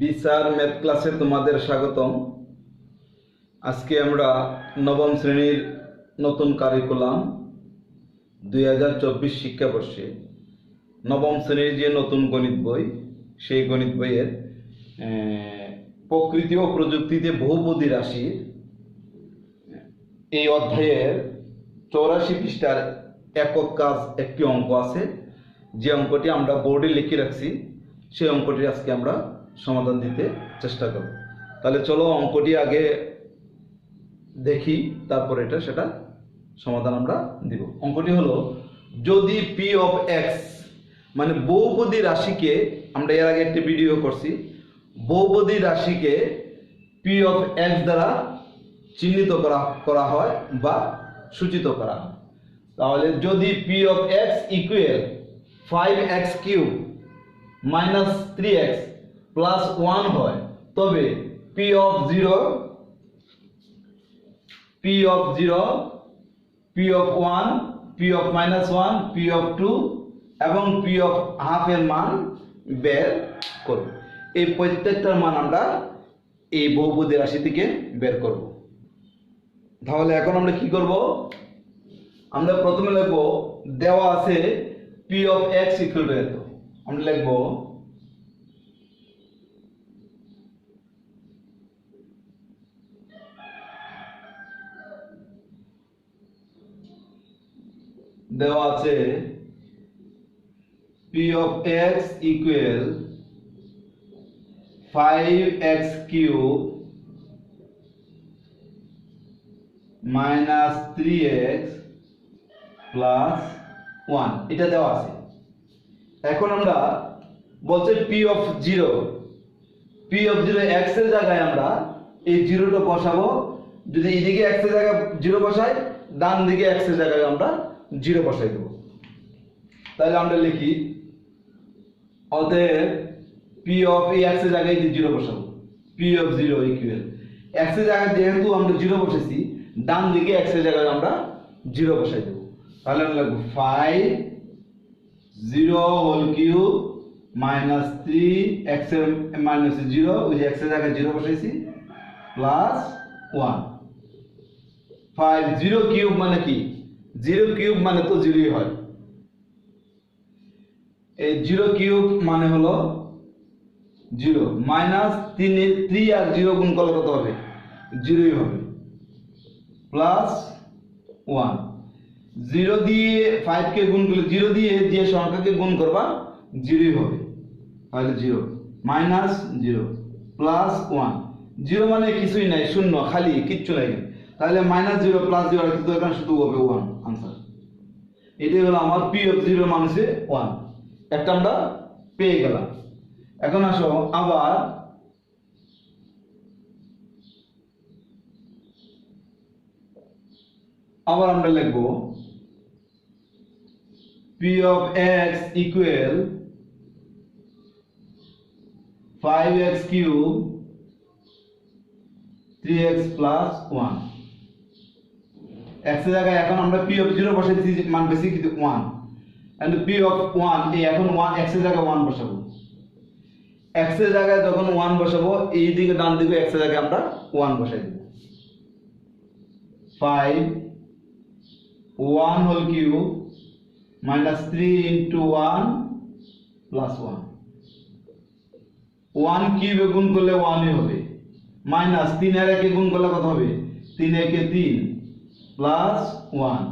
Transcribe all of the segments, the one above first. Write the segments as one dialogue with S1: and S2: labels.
S1: বিচার ম্যাথ ক্লাসে তোমাদের স্বাগতম। আজকে আমরা নবম শ্রেণির নতুন কারিকুলাম দুই হাজার চব্বিশ শিক্ষাবর্ষে। নবম শ্রেণির যে নতুন গণিত বই, সেই গণিত বইয়ের প্রকৃতি ও প্রযুক্তিতে বহুপদী রাশির, এই অধ্যায়ের চৌরাশি পৃষ্ঠার একক কাজ একটি অঙ্ক আছে। যে অঙ্কটি আমরা বোর্ডে লিখে রাখছি, সেই অঙ্কটি আজকে আমরা সমাধান দিতে চেষ্টা করব তাহলে চলো অঙ্কটি আগে দেখি, তারপর এটা সেটা সমাধান আমরা দিব। অঙ্কটি হলো, যদি পি অফ এক্স মানে বহুপদী রাশিকে, আমরা এর আগে একটি ভিডিও করছি, বহুপদী রাশিকে পি অফ এক্স দ্বারা চিহ্নিত করা করা হয় বা সূচিত করা হয়। তাহলে যদি P of X equal five X cube minus three X plus one হয়। তবে P of zero P of zero P of one P of minus one P of two এবং পি অফ হাফ এর মান বের করব। এই প্রত্যেকটার মান আমরা এই বহুপদী রাশি থেকে বের করব। তাহলে এখন আমরা কি করব? আমরা প্রথমে লিখব দেওয়া আছে P of X equal to এত। আমরা লিখব দেওয়া আছে P of X equal five X cube minus three X plus one এটা দেওয়া আছে। এখন আমরা বলছে P of zero P of zero এক্সের জায়গায় আমরা এই জিরোটা বসাবো। যদি এদিকে এক্সের জায়গায় জিরো বসাই, ডান দিকে এক্সের জায়গায় আমরা জিরো বসাই দেবো। তাহলে আমরা লিখি, অতএব পি অফ এই এক্সের জায়গায় জিরো বসাবো পি অফ জিরো ইকুয়াল এক্সের জায়গায় যেহেতু আমরা জিরো বসেছি, ডান দিকে এক্সের জায়গায় আমরা জিরো বসাই দেবো। তাহলে আমরা লিখব five zero whole cube minus three এক্সের মাইনাস জিরো ওই যে এক্সের জায়গায় জিরো বসাইছি plus one five zero cube মানে কি? জিরো কিউব মানে তো জিরোই হয়। এই জিরো কিউব মানে হলো জিরো মাইনাস তিন থ্রি আর জিরো গুণ করলে কত হবে? জিরোই হবে। Plus one. জিরো দিয়ে ফাইভকে গুণ করলে, জিরো দিয়ে যে সংখ্যাকে গুণ করবা, জিরোই হবে। তাহলে zero. Minus zero. Plus one. Zero মানে কিছুই নাই, শূন্য, খালি, কিচ্ছু নাই। তাহলে মাইনাস জিরো প্লাস জিরো কিন্তু দরকার শুধু হবে ওয়ান আনসার এটাই হলো আমার পি অফ জিরো মানুষে ওয়ান একটা আমরা পেয়ে গেলাম। এখন আসো, আবার আবার আমরা লিখব P of X equal five X cube three X plus one এক্সের জায়গায় এখন আমরা পি অফ জিরো দিচ্ছি মান বেশি, কিন্তু one and P of one এই এখন ওয়ান এক্সের জায়গায় ওয়ান বসাবো। এক্সের জায়গায় যখন ওয়ান বসাবো, এই দিকে ডান দিকে এক্সের জায়গায় আমরা ওয়ান বসাই দেবো। Five one whole cube minus three into one plus one one কিউবে গুণ করলে ওয়ানই হবে। মাইনাস তিন আর একে গুণ করলে কত হবে? তিন একে তিন। Plus one.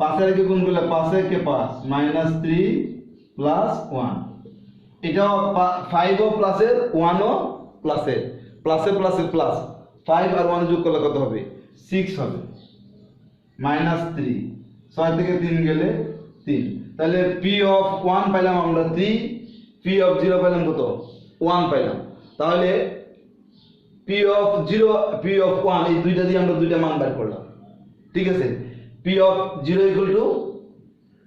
S1: পাঁচের একে গুণ করলে পাঁচ একে পাঁচ? Minus three plus one. এটাও ফাইভও প্লাসের ওয়ানও প্লাসের প্লাসে প্লাসে প্লাস ফাইভ আর ওয়ান যোগ করলে কত হবে? সিক্স হবে। Minus three. ছয় থেকে তিন গেলে তিন। তাহলে পি অফ ওয়ান পাইলাম আমরা থ্রি পি অফ জিরো পাইলাম কত? ওয়ান পাইলাম। তাহলে P of zero P of one এই দুইটা দিয়ে আমরা দুইটা মান বের করলাম। ঠিক আছে? P of zero equal to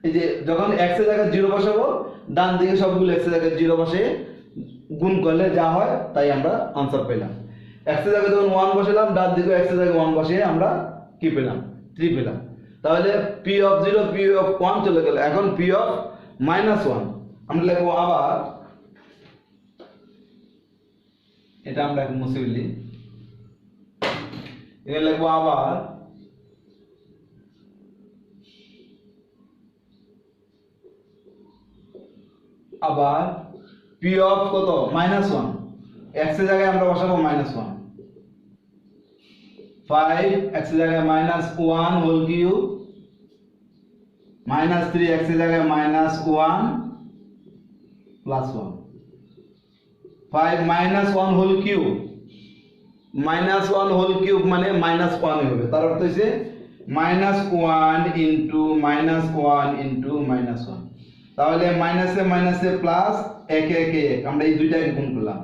S1: এই যে যখন এক্সের জায়গায় জিরো বসাবো, ডান দিকে সবগুলো এক্সের জায়গায় জিরো বসে গুণ করলে যা হয়, তাই আমরা আনসার পেলাম। এক্সের জায়গায় যখন ওয়ান বসালাম, ডান দিকে এক্সের জায়গায় ওয়ান বসিয়ে আমরা কি পেলাম? থ্রি পেলাম। তাহলে P of zero P of one চলে গেল। এখন পি অফ মাইনাস ওয়ান আমরা লিখব আবার, এটা আমরা মুছে ফেলি। এখানে লিখব আবার আবার পি অফ কত? মাইনাস ওয়ান এক্সের জায়গায় আমরা বসাবো মাইনাস ওয়ান ফাইভ এক্সের জায়গায় minus one whole cube minus three এক্সের জায়গায় minus one plus one five minus one whole cube minus one whole cube মানে মাইনাস ওয়ান হবে। তার অর্থ হচ্ছে minus one into minus one into minus one তাহলে মাইনাসে মাইনাসে প্লাস একে একে, এক আমরা এই দুইটাকে গুণ করলাম।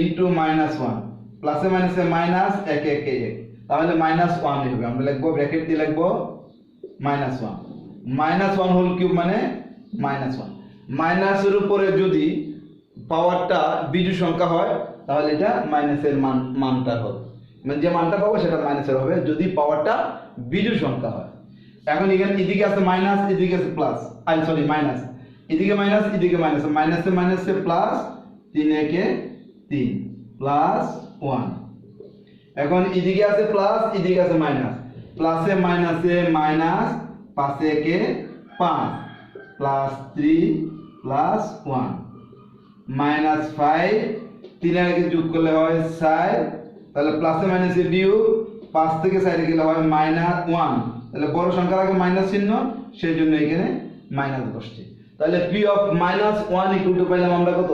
S1: ইন্টু মাইনাস ওয়ান প্লাসে মাইনাসে মাইনাস একে একে, এক তাহলে মাইনাস ওয়ান হবে। আমরা লিখব ব্র্যাকেট দিয়ে লিখব minus one minus one whole cube মানে মাইনাস ওয়ান মাইনাসের উপরে যদি পাওয়ারটা বিজু সংখ্যা হয়, তাহলে এটা মাইনাসের মান, মানটা হবে। মানে যে মানটা পাবো সেটা মাইনাসের হবে। যদি পাওয়ারটা বিজু সংখ্যা হয়। এখন এখানে এদিকে আছে মাইনাস এদিকে আছে প্লাস আই সরি মাইনাস এদিকে মাইনাস এদিকে মাইনাস মাইনাসে মাইনাসে প্লাস তিন একে তিন। প্লাস ওয়ান এখন এদিকে আছে প্লাস এদিকে আছে মাইনাস প্লাসে মাইনাসে মাইনাস পাঁচে একে পাঁচ। Plus three plus one minus five তিনের আগে যোগ করলে হয় সাইড তাহলে প্লাসে মাইনাসে বিয়োগ, পাঁচ থেকে সাইডে গেলে হয় মাইনাস ওয়ান তাহলে বড় সংখ্যার আগে মাইনাস চিহ্ন, সেই জন্য এখানে মাইনাস বসছে। তাহলে P of minus one equal to পাইলাম আমরা কত?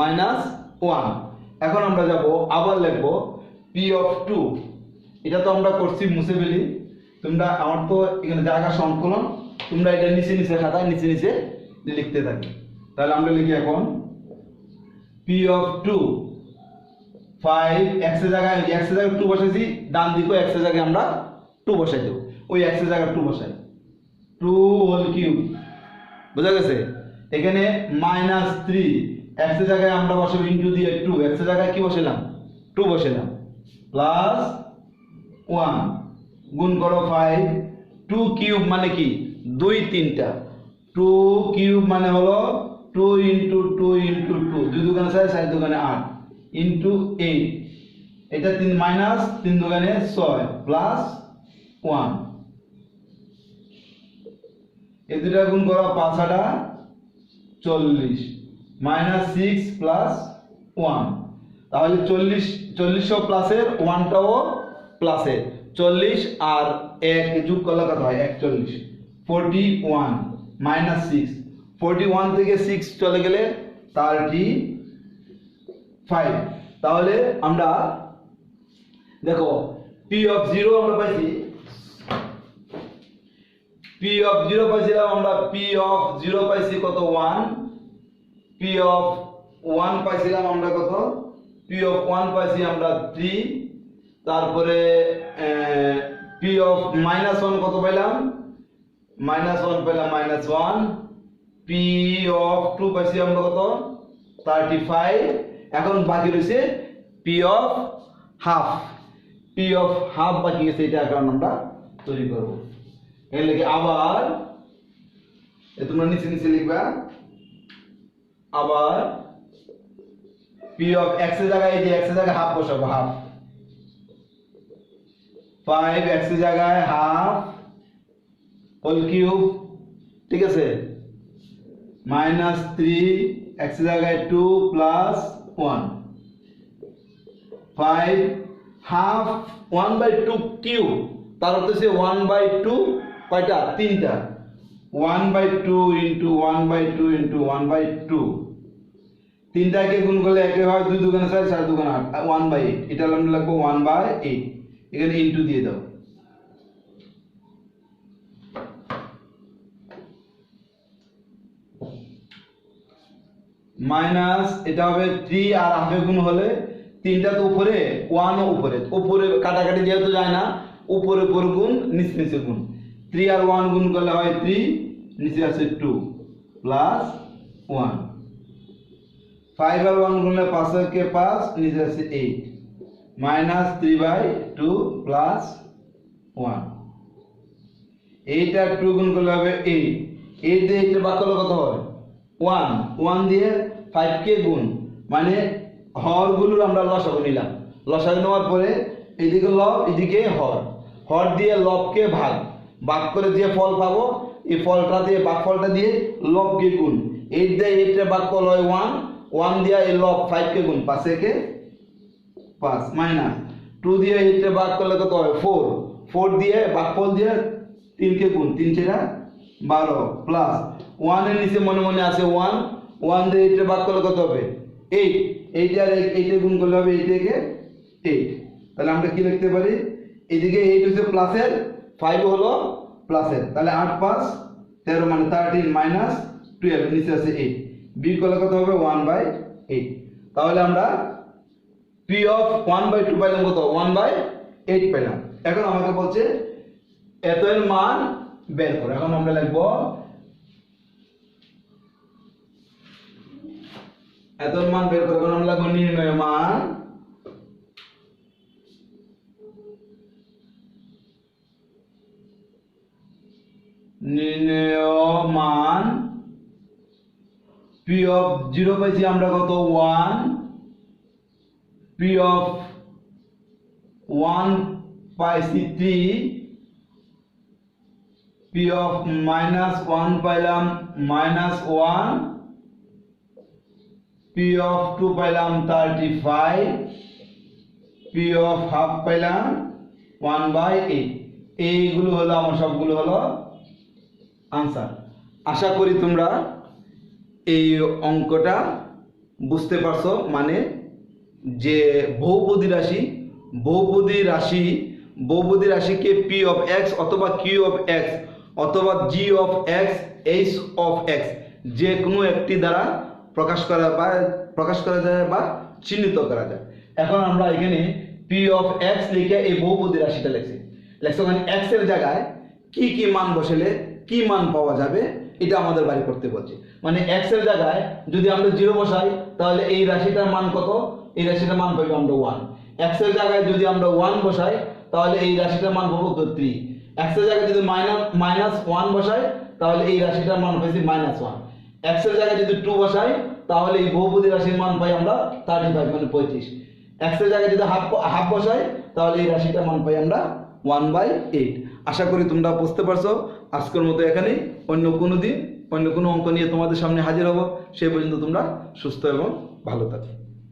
S1: মাইনাস ওয়ান এখন আমরা যাব, আবার লিখব পি অফ টু এটা তো আমরা করছি, মুছে ফেলি। তোমরা, আমার তো এখানে জায়গা সংকলন, তোমরা এটা নিচে নিচে খাতায় নিচে নিচে লিখতে থাকি তাহলে আমরা লিখি এখন পি অফ টু ফাইভ এক্সের জায়গায় এক্সের জায়গায় টু বসাইছি, ডান দিকেও এক্সের জায়গায় আমরা টু বসাই দেবো। ওই এক্সের জায়গায় টু বসাই। টু হোল কিউব বোঝা গেছে? এখানে মাইনাস থ্রি এক্সের জায়গায় আমরা বসাবো ইন্টু দিয়ে টু এক্সের জায়গায় কি বসালাম টু বসালাম প্লাস ওয়ান গুণ করো ফাইভ টু কিউব মানে কি? দুই তিনটা। টু কিউব মানে হলো two into two into two দুই দোকানে ছয় চার দোকানে আট। ইন্টু এইট এটা তিন মাইনাস তিন দোকানে ছয়। প্লাস ওয়ান এই দুটা গুণ করা পাঁচ আটা চল্লিশ। মাইনাস সিক্স প্লাস ওয়ান তাহলে চল্লিশ, চল্লিশও প্লাসের ওয়ানটাও প্লাসের চল্লিশ আর এক যোগ করলে কত হয়? একচল্লিশ। Forty one minus six forty one থেকে সিক্স চলে গেলে থার্টি ফাইভ তাহলে আমরা, দেখো পি অফ জিরো আমরা পাইছি পি অফ জিরো পাইছিলাম আমরা পি অফ জিরো পাইছি কত? ওয়ান পি অফ ওয়ান পাইছিলাম আমরা কত? পি অফ ওয়ান পাইছি আমরা থ্রি তারপরে পি অফ মাইনাস ওয়ান কত পাইলাম? মাইনাস ওয়ান পেলাম minus one P of two পাইছি আমরা কত? থার্টি ফাইভ এখন বাকি রয়েছে P of half P of half বাকি গেছে, এটা এখন আমরা তৈরি করব। আবার তোমরা নিচে নিচে লিখবা, আবার পি অফ এক্সের জায়গায় এই যে এক্সের জায়গায় হাফ বসাবো হাফ ফাইভ এক্সের জায়গায় হাফ হোল কিউব ঠিক আছে? মাইনাস থ্রি এক্সের জায়গায় two plus one five half one by two cube তার হচ্ছে ওয়ান বাই টু কয়টা? তিনটা। One by two into one by two into one by two তিনটাকে গুণ করলে একে হয় দুই দোকানে ছয় চার দোকানে আট। ওয়ান বাই এইট এটা আমরা লাগবো ওয়ান বাই এইট এখানে ইন্টু দিয়ে দাও। মাইনাস এটা হবে থ্রি আর হাফে গুণ হলে তিনটা তো উপরে ওয়ানও উপরে। উপরে কাটাকাটি যেহেতু যায় না, উপরে উপরে গুণ, নিচ নিচে গুণ। থ্রি আর ওয়ান গুণ করলে হয় থ্রি নিচে আছে টু প্লাস ওয়ান ফাইভ আর ওয়ান গুণলে পাঁচ কে পাঁচ, নিচে আছে eight minus three by two plus one eight R two গুণ করলে হবে এইট এইট দিয়ে এইটের করলে কত হয়? ওয়ান ওয়ান দিয়ে ফাইভ কে গুণ। মানে হরগুলোর আমরা লসাগু নিলাম। লসাগু নেওয়ার পরে এদিকে লব, এদিকে হর। হর দিয়ে লবকে ভাগ। ভাগ করে যে ফল পাবো, এই ফলটা দিয়ে, বাক ফলটা দিয়ে লবকে গুণ। এইট দিয়ে এইটটা ভাগ ফল হয় ওয়ান ওয়ান দিয়ে এই লব ফাইভকে গুণ, পাঁচে কে পাঁচ, মাইনাস। টু দিয়ে এইটটা ভাগ করলে কত হয়? ফোর। ফোর দিয়ে ভাগফল দিয়ে তিনকে গুণ, তিন চেরা বারো প্লাস। ওয়ানের নিচে মনে মনে আছে ওয়ান ওয়ান দিয়ে এইটটা ভাগ করলে কত হবে? এইট। এইট আর এইটে গুণ করলে হবে এইট এইট। তাহলে আমরা কি লিখতে পারি? এদিকে এইট হচ্ছে প্লাসের ফাইভ হলো প্লাসের তাহলে আট পাঁচ তেরো মানে থার্টিন মাইনাস টুয়েলভ নিচে আছে এইট বি করলে কত হবে? ওয়ান বাই এইট তাহলে আমরা P of one by two পাইলাম কত? ওয়ান বাই এইট পেলাম এখন আমাকে বলছে এত এর মান বের করো। এখন আমরা লিখব এত মান বের করো এখন আমরা লিখব নির্ণয় মান নির্ণয় মান পি অফ জিরো পাইছি আমরা কত? ওয়ান। পি অফ ওয়ান পাইছি 3 P of minus 1 পাইলাম minus one. P of two পাইলাম thirty five. P of half পাইলাম 1 by 8 এইগুলো হলো, আমার সবগুলো হলো আনসার আশা করি তোমরা এই অঙ্কটা বুঝতে পারছ। মানে যে বহুপদী রাশি বহুপদী রাশি, বহুপদী রাশিকে পি অফ এক্স অথবা কিউ অফ এক্স অথবা G of X H of X যে কোনো একটি দ্বারা প্রকাশ করা বা প্রকাশ করা যায় বা চিহ্নিত করা যায়। এখন আমরা এখানে পি অফ এক্স লিখে এই বহুপদী রাশিটা লিখছি। লেখছি ওখানে এক্সের জায়গায় কি কি মান বসালে কি মান পাওয়া যাবে, এটা আমাদের বাড়ি করতে বলছে। মানে এক্সের জায়গায় যদি আমরা জিরো বসাই, তাহলে এই রাশিটার মান কত? এই রাশিটার মান পাবো আমরা ওয়ান এক্সের জায়গায় যদি আমরা ওয়ান বসাই, তাহলে এই রাশিটার মান পাবো তো থ্রি এক্সের জায়গায় যদি মাইনাস মাইনাস ওয়ান বসাই, তাহলে এই রাশিটার মান পাইছি মাইনাস ওয়ান এক্সের জায়গায় যদি টু বসাই, তাহলে এই বহুপদী রাশির মান পাই আমরা থার্টি ফাইভ মানে পঁয়ত্রিশ। এক্সের জায়গায় যদি হাফ হাফ বসাই, তাহলে এই রাশিটার মান পাই আমরা ওয়ান বাই এইট আশা করি তোমরা বুঝতে পারছ। আজকের মতো এখানেই। অন্য কোনো দিন, অন্য কোনো অঙ্ক নিয়ে তোমাদের সামনে হাজির হব। সেই পর্যন্ত তোমরা সুস্থ এবং ভালো থাকো।